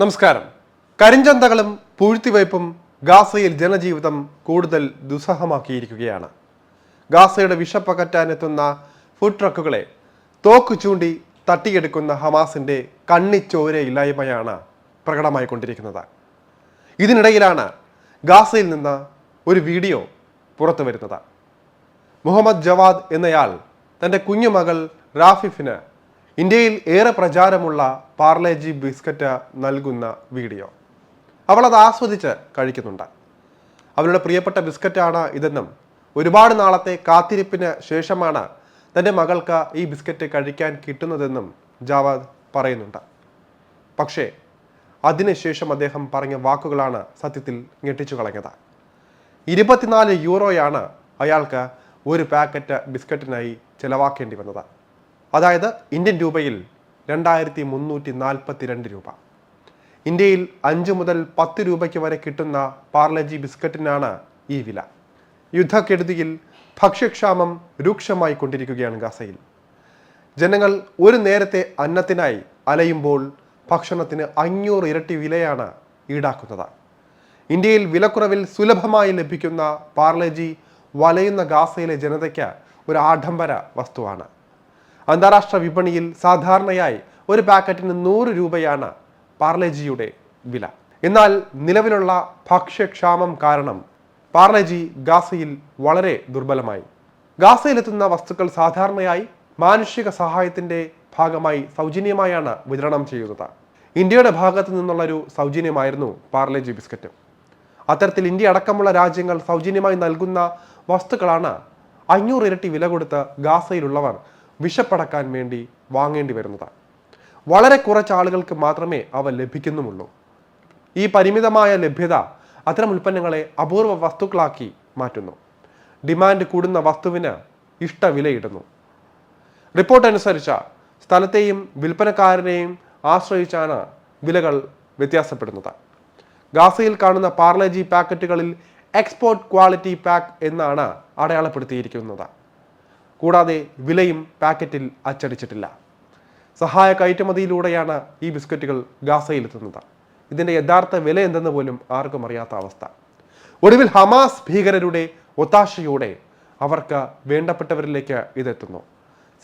നമസ്കാരം. കരിഞ്ചന്തകളും പൂഴ്ത്തിവയ്പും ഗാസയിൽ ജനജീവിതം കൂടുതൽ ദുസ്സഹമാക്കിയിരിക്കുകയാണ്. ഗാസയുടെ വിഷപ്പകറ്റാനെത്തുന്ന ഫുഡ് ട്രക്കുകളെ തോക്ക് ചൂണ്ടി തട്ടിയെടുക്കുന്ന ഹമാസിന്റെ കണ്ണിച്ചോരയില്ലായ്മയാണ് പ്രകടമായിക്കൊണ്ടിരിക്കുന്നത് ഇതിനിടയിലാണ് ഗാസയിൽ നിന്ന് ഒരു വീഡിയോ പുറത്തു വരുന്നത്. മുഹമ്മദ് ജവാദ് എന്നയാൾ തന്റെ കുഞ്ഞുമകൾ റാഫിഫിന് ഇന്ത്യയിൽ ഏറെ പ്രചാരമുള്ള പാർലേജി ബിസ്ക്കറ്റ് നൽകുന്ന വീഡിയോ. അവൾ അത് ആസ്വദിച്ച് കഴിക്കുന്നുണ്ട്. അവരുടെ പ്രിയപ്പെട്ട ബിസ്ക്കറ്റാണ് ഇതെന്നും ഒരുപാട് നാളത്തെ കാത്തിരിപ്പിന് ശേഷമാണ് തന്റെ മകൾക്ക് ഈ ബിസ്ക്കറ്റ് കഴിക്കാൻ കിട്ടുന്നതെന്നും ജാവാദ് പറയുന്നുണ്ട്. പക്ഷേ അതിനുശേഷം അദ്ദേഹം പറഞ്ഞ വാക്കുകളാണ് സത്യത്തിൽ ഞെട്ടിച്ചു കളഞ്ഞത്. ഇരുപത്തിനാല് യൂറോയാണ് അയാൾക്ക് ഒരു പാക്കറ്റ് ബിസ്ക്കറ്റിനായി ചിലവാക്കേണ്ടി വന്നത്. അതായത് ഇന്ത്യൻ രൂപയിൽ രണ്ടായിരത്തി മുന്നൂറ്റി നാൽപ്പത്തി രണ്ട് രൂപ. ഇന്ത്യയിൽ അഞ്ച് മുതൽ പത്ത് രൂപയ്ക്ക് വരെ കിട്ടുന്ന പാർലജി ബിസ്ക്കറ്റിനാണ് ഈ വില. യുദ്ധക്കെടുതിയിൽ ഭക്ഷ്യക്ഷാമം രൂക്ഷമായി കൊണ്ടിരിക്കുകയാണ് ഗാസയിൽ. ജനങ്ങൾ ഒരു നേരത്തെ അന്നത്തിനായി അലയുമ്പോൾ ഭക്ഷണത്തിന് അഞ്ഞൂറ് ഇരട്ടി വിലയാണ് ഈടാക്കുന്നത്. ഇന്ത്യയിൽ വിലക്കുറവിൽ സുലഭമായി ലഭിക്കുന്ന പാർലജി വലയുന്ന ഗാസയിലെ ജനതയ്ക്ക് ഒരു ആഡംബര വസ്തുവാണ്. അന്താരാഷ്ട്ര വിപണിയിൽ സാധാരണയായി ഒരു പാക്കറ്റിന് നൂറ് രൂപയാണ് പാർലേജിയുടെ വില. എന്നാൽ നിലവിലുള്ള ഭക്ഷ്യക്ഷാമം കാരണം പാർലേജി ഗാസയിൽ വളരെ ദുർബലമായി. ഗാസയിലെത്തുന്ന വസ്തുക്കൾ സാധാരണയായി മാനുഷിക സഹായത്തിന്റെ ഭാഗമായി സൗജന്യമായാണ് വിതരണം ചെയ്യുന്നത്. ഇന്ത്യയുടെ ഭാഗത്തു നിന്നുള്ളൊരു സൗജന്യമായിരുന്നു പാർലേജി ബിസ്ക്കറ്റ്. അത്തരത്തിൽ ഇന്ത്യ അടക്കമുള്ള രാജ്യങ്ങൾ സൗജന്യമായി നൽകുന്ന വസ്തുക്കളാണ് അഞ്ഞൂറ് ഇരട്ടി വില കൊടുത്ത് ഗാസയിലുള്ളവർ വിശപ്പടക്കാൻ വേണ്ടി വാങ്ങേണ്ടി വരുന്നതാണ്. വളരെ കുറച്ച് ആളുകൾക്ക് മാത്രമേ അവ ലഭിക്കുന്നുമുള്ളൂ. ഈ പരിമിതമായ ലഭ്യത അത്തരം ഉൽപ്പന്നങ്ങളെ അപൂർവ വസ്തുക്കളാക്കി മാറ്റുന്നു. ഡിമാൻഡ് കൂടുന്ന വസ്തുവിന് ഇഷ്ടവിലയിടുന്നു. റിപ്പോർട്ട് അനുസരിച്ച സ്ഥലത്തെയും വിൽപ്പനക്കാരനെയും ആശ്രയിച്ചാണ് വിലകൾ വ്യത്യാസപ്പെടുന്നത്. ഗാസയിൽ കാണുന്ന പാർലജി പാക്കറ്റുകളിൽ എക്സ്പോർട്ട് ക്വാളിറ്റി പാക്ക് എന്നാണ് അടയാളപ്പെടുത്തിയിരിക്കുന്നത്. കൂടാതെ വിലയും പാക്കറ്റിൽ അച്ചടിച്ചിട്ടില്ല. സഹായ കയറ്റുമതിയിലൂടെയാണ് ഈ ബിസ്ക്കറ്റുകൾ ഗാസയിലെത്തുന്നത്. ഇതിന്റെ യഥാർത്ഥ വില എന്തെന്ന് പോലും ആർക്കും അറിയാത്ത അവസ്ഥ. ഒടുവിൽ ഹമാസ് ഭീകരരുടെ ഒത്താശയോടെ അവർക്ക് വേണ്ടപ്പെട്ടവരിലേക്ക് ഇതെത്തുന്നു.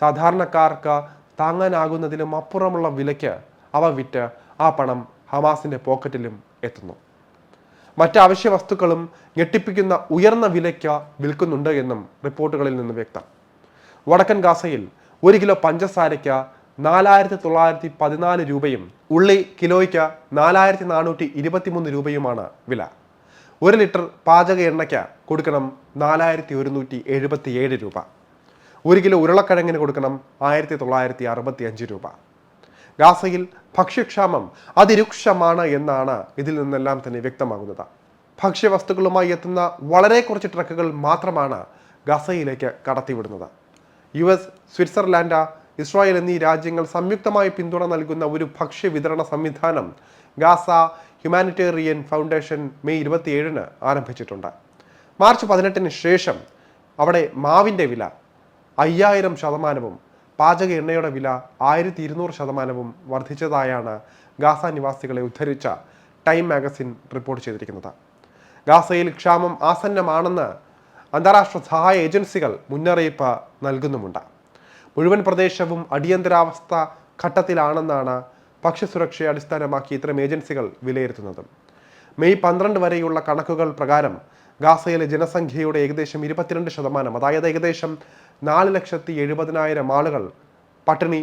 സാധാരണക്കാർക്ക് താങ്ങാനാകുന്നതിലും അപ്പുറമുള്ള വിലയ്ക്ക് അവ വിറ്റ് ആ പണം ഹമാസിന്റെ പോക്കറ്റിലും എത്തുന്നു. മറ്റ് അവശ്യ വസ്തുക്കളും ഞെട്ടിപ്പിക്കുന്ന ഉയർന്ന വിലയ്ക്ക് വിൽക്കുന്നുണ്ട് എന്നും റിപ്പോർട്ടുകളിൽ നിന്ന് വ്യക്തം. വടക്കൻ ഗാസയിൽ ഒരു കിലോ പഞ്ചസാരയ്ക്ക് നാലായിരത്തി തൊള്ളായിരത്തി പതിനാല് രൂപയും ഉള്ളി കിലോയ്ക്ക് നാലായിരത്തി നാനൂറ്റി ഇരുപത്തിമൂന്ന് രൂപയുമാണ് വില. ഒരു ലിറ്റർ പാചക എണ്ണയ്ക്ക് കൊടുക്കണം നാലായിരത്തി ഒരുന്നൂറ്റി എഴുപത്തി ഏഴ് രൂപ. ഒരു കിലോ ഉരുളക്കിഴങ്ങിന് കൊടുക്കണം ആയിരത്തി തൊള്ളായിരത്തി അറുപത്തി അഞ്ച് രൂപ. ഗാസയിൽ ഭക്ഷ്യക്ഷാമം അതിരൂക്ഷമാണ് എന്നാണ് ഇതിൽ നിന്നെല്ലാം തന്നെ വ്യക്തമാകുന്നത്. ഭക്ഷ്യവസ്തുക്കളുമായി എത്തുന്ന വളരെ കുറച്ച് ട്രക്കുകൾ മാത്രമാണ് ഗസയിലേക്ക് കടത്തിവിടുന്നത്. യു എസ് സ്വിറ്റ്സർലാൻഡ് ഇസ്രായേൽ എന്നീ രാജ്യങ്ങൾ സംയുക്തമായി പിന്തുണ നൽകുന്ന ഒരു ഭക്ഷ്യ വിതരണ സംവിധാനം ഗാസ ഹ്യൂമാനിറ്റേറിയൻ ഫൗണ്ടേഷൻ മെയ് ഇരുപത്തിയേഴിന് ആരംഭിച്ചിട്ടുണ്ട്. മാർച്ച് പതിനെട്ടിന് ശേഷം അവിടെ മാവിന്റെ വില അയ്യായിരം ശതമാനവും പാചക എണ്ണയുടെ വില ആയിരത്തി ഇരുന്നൂറ് ശതമാനവും വർദ്ധിച്ചതായാണ് ഗാസ നിവാസികളെ ഉദ്ധരിച്ച ടൈം മാഗസിൻ റിപ്പോർട്ട് ചെയ്തിരിക്കുന്നത്. ഗാസയിൽ ക്ഷാമം ആസന്നമാണെന്ന് അന്താരാഷ്ട്ര സഹായ ഏജൻസികൾ മുന്നറിയിപ്പ് നൽകുന്നുമുണ്ട്. മുഴുവൻ പ്രദേശവും അടിയന്തരാവസ്ഥ ഘട്ടത്തിലാണെന്നാണ് ഭക്ഷ്യസുരക്ഷയെ അടിസ്ഥാനമാക്കി ഇത്തരം ഏജൻസികൾ വിലയിരുത്തുന്നത്. മെയ് പന്ത്രണ്ട് വരെയുള്ള കണക്കുകൾ പ്രകാരം ഗാസയിലെ ജനസംഖ്യയുടെ ഏകദേശം ഇരുപത്തിരണ്ട് ശതമാനം അതായത് ഏകദേശം നാല് ലക്ഷത്തി എഴുപതിനായിരം ആളുകൾ പട്ടിണി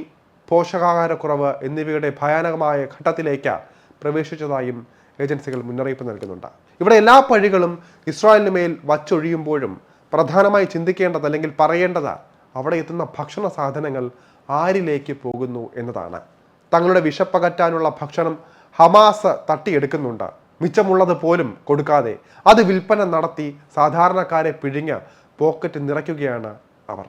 പോഷകാഹാരക്കുറവ് എന്നിവയുടെ ഭയാനകമായ ഘട്ടത്തിലേക്ക് പ്രവേശിച്ചതായും ഏജൻസികൾ മുന്നറിയിപ്പ് നൽകുന്നുണ്ട്. ഇവിടെ എല്ലാ പഴികളും ഇസ്രായേലിന് മേൽ വച്ചൊഴിയുമ്പോഴും പ്രധാനമായി ചിന്തിക്കേണ്ടത് അല്ലെങ്കിൽ പറയേണ്ടത് അവിടെ എത്തുന്ന ഭക്ഷണ സാധനങ്ങൾ ആരിലേക്ക് പോകുന്നു എന്നതാണ്. തങ്ങളുടെ വിശപ്പകറ്റാനുള്ള ഭക്ഷണം ഹമാസ് തട്ടിയെടുക്കുന്നുണ്ട്. മിച്ചമുള്ളത് പോലും കൊടുക്കാതെ. അത് വിൽപ്പന നടത്തി സാധാരണക്കാരെ പിഴിഞ്ഞ് പോക്കറ്റ് നിറയ്ക്കുകയാണ്